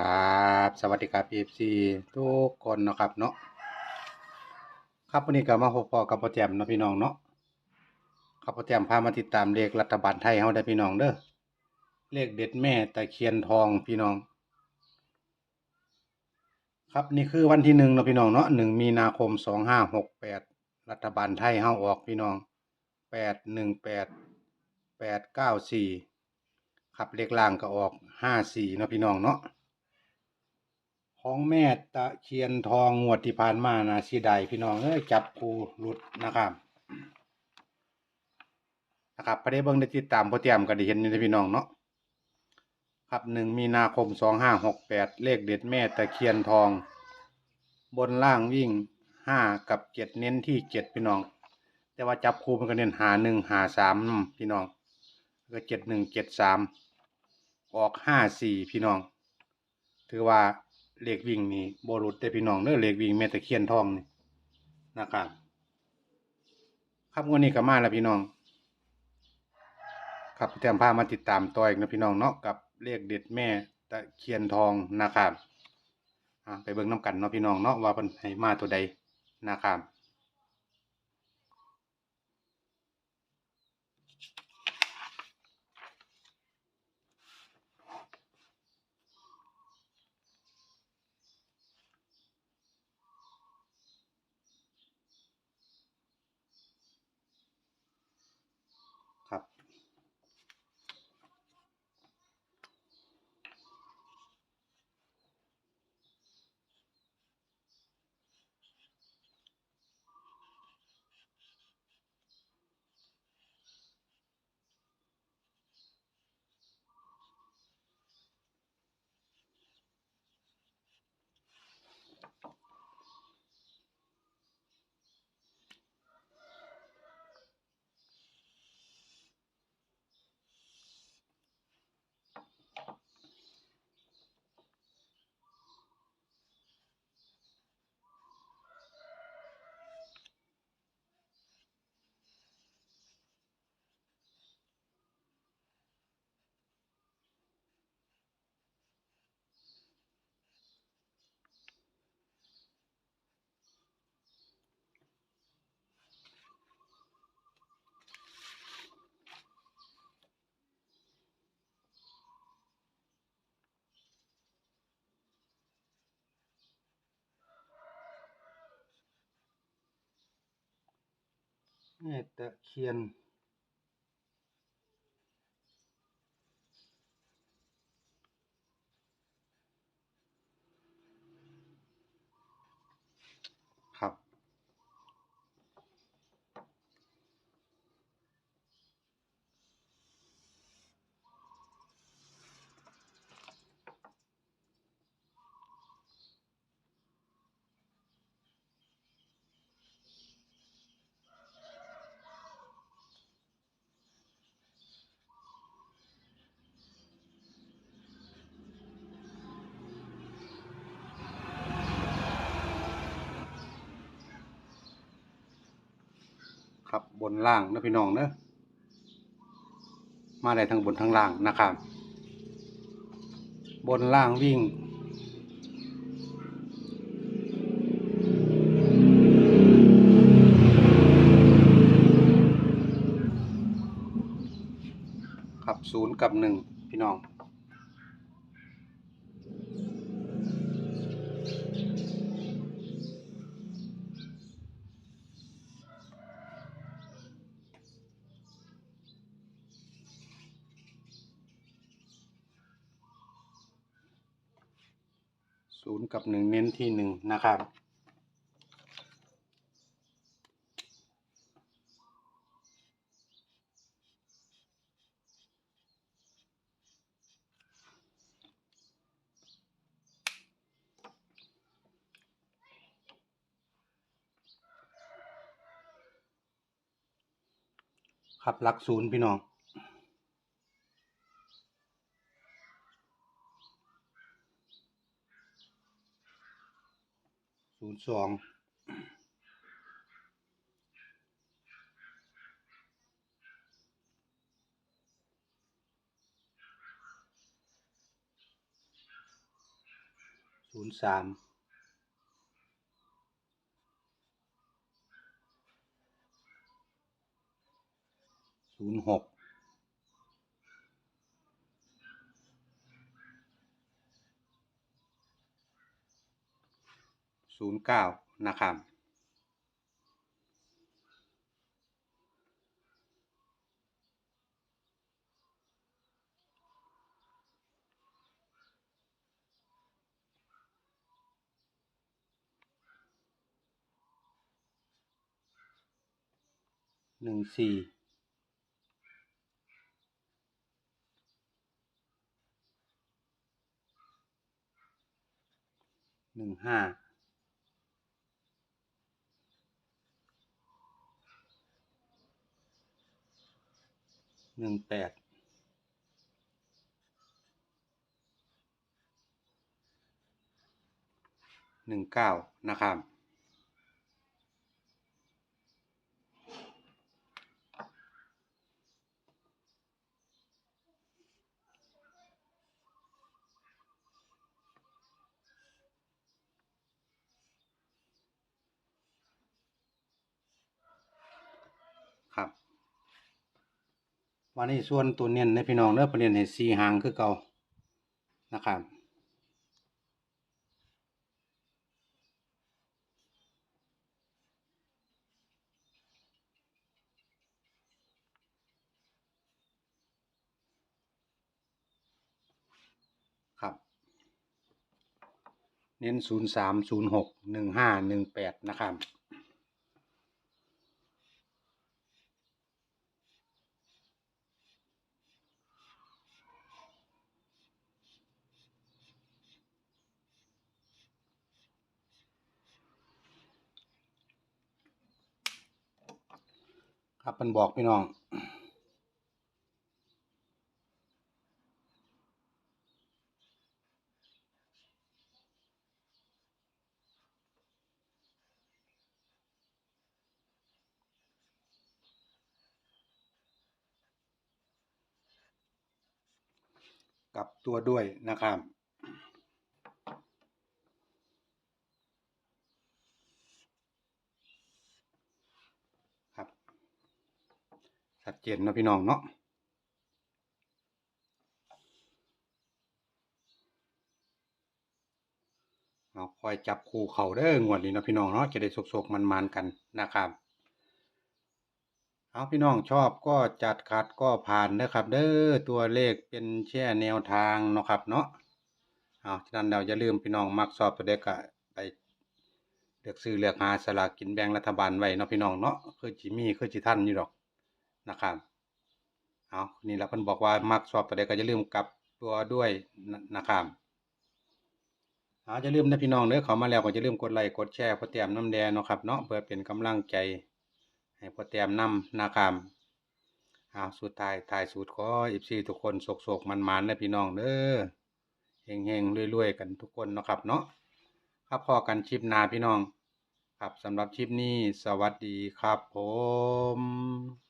ครับสวัสดีครับ FC ทุกคนนะครับเนาะครับวันนี้ก็มาพบกับพ่อแจมนะพี่น้องเนาะครับพ่อแจมพามาติดตามเลขรัฐบาลไทยเฮาได้พี่น้องเด้อเลขเด็ดแม่ตะเคียนทองพี่น้อง ครับนี่คือวันที่หนึ่งนะพี่น้องเนาะหนึ่งมีนาคมสองห้าหกแปดรัฐบาลไทยเฮาออกพี่น้องแปดหนึ่งแปดแปดเก้าสี่ครับเลขล่างก็ออกห้าสี่นะพี่น้องเนาะ ของแม่ตะเคียนทองงวดที่ผ่านมานะสีใดพี่น้องเอ้ยจับคูหลุดนะครับนะครับพอได้เบิ่งได้ติดตามพอเตรียมก็ได้เห็นนี่พี่น้องเนาะครับหนึ่งมีนาคมสองห้าหกแปดเลขเด็ดแม่ตะเคียนทอง บนล่างวิ่งห้ากับเจ็ดเน้นที่เจ็ดพี่น้อง แต่ว่าจับคูมันก็เน้นหาหนึ่งหาสามพี่น้องก็เจ็ดหนึ่งเจ็ดสามออกห้าสี่พี่น้อง ถือว่า เลขวิ่งนี่บรุษแต่พี่น้องเนื้อเลขวิ่งแม่ตะเคียนทองนี่นะครับ ครับวันนี้ก็มาแล้วพี่น้อง ครับแตมพามาติดตามต่ออีกนะพี่น้องเนาะกับเลขเด็ดแม่ตะเคียนทองนะครับอะไปเบิ่งน้ำกันเนาะพี่น้องเนาะว่าเป็นให้มาตัวใดนะครับ แม่ตะเคียน ครับ ครับบนล่างนะพี่น้องเนอะมาได้ทั้งบนทั้งล่างนะครับ บนล่างวิ่งครับศูนย์กับหนึ่งพี่น้อง ศูนย์กับหนึ่งเน้นที่หนึ่งนะครับ ครับหลักศูนย์พี่น้อง ศู นย์สองศศูนย์สามศูนย์หก ศูนย์เก้านะครับหนึ่งสี่หนึ่งห้า หนึ่งแปดหนึ่งเก้านะครับครับ วันนี้ส่วนตัวเน้นในพี่น้องเด้อประเด็นให้สีหางคือเก่านะครับครับเน้นศูนย์สามศูนย์หกหนึ่งห้าหนึ่งแปดนะครับ ครับมันบอกพี่น้องกลับตัวด้วยนะครับครับ ชัดเจนนาะพี่น้องเนาะเอาคอยจับคู่เขาเด้องวดนี้เนาะพี่น้องเนาะจะได้สกๆมันๆกันนะครับเอาพี่น้องชอบก็จัดขัดก็ผ่านนะครับ เด้อตัวเลขเป็นแช่แนวทางเนาะครับเนาะเอาฉะนั้นเราอย่าลืมพี่น้องมักสอบตัวเด็กไปเลือกซื้อเลือกหาสลากกินแบ่งรัฐบาลไว้เนาะพี่น้องเนาะคือจิมีคือจิท่านอยู่ดอก นะครับเอานี่เราเพิ่นบอกว่ามักสอบตัวเด็กก็อย่าลืมกลับตัวด้วยนะครับเอาอย่าลืมนะพี่น้องเด้อเขามาแล้วก็อย่าลืมกดไลค์กดแชร์พอเตรียมน้ำแดงเนาะครับเนาะเพื่อเป็นกำลังใจให้พอแต้มนำนะครับเอาสุดท้ายท้ายสุดขออีซีทุกคนโศกโศกมันมันๆนะพี่น้องเด้อเฮงเฮงๆรวยๆกันทุกคนเนาะครับเนาะครับพอกันชิปนาพี่น้อง ครับสำหรับชิปนี้สวัสดีครับผม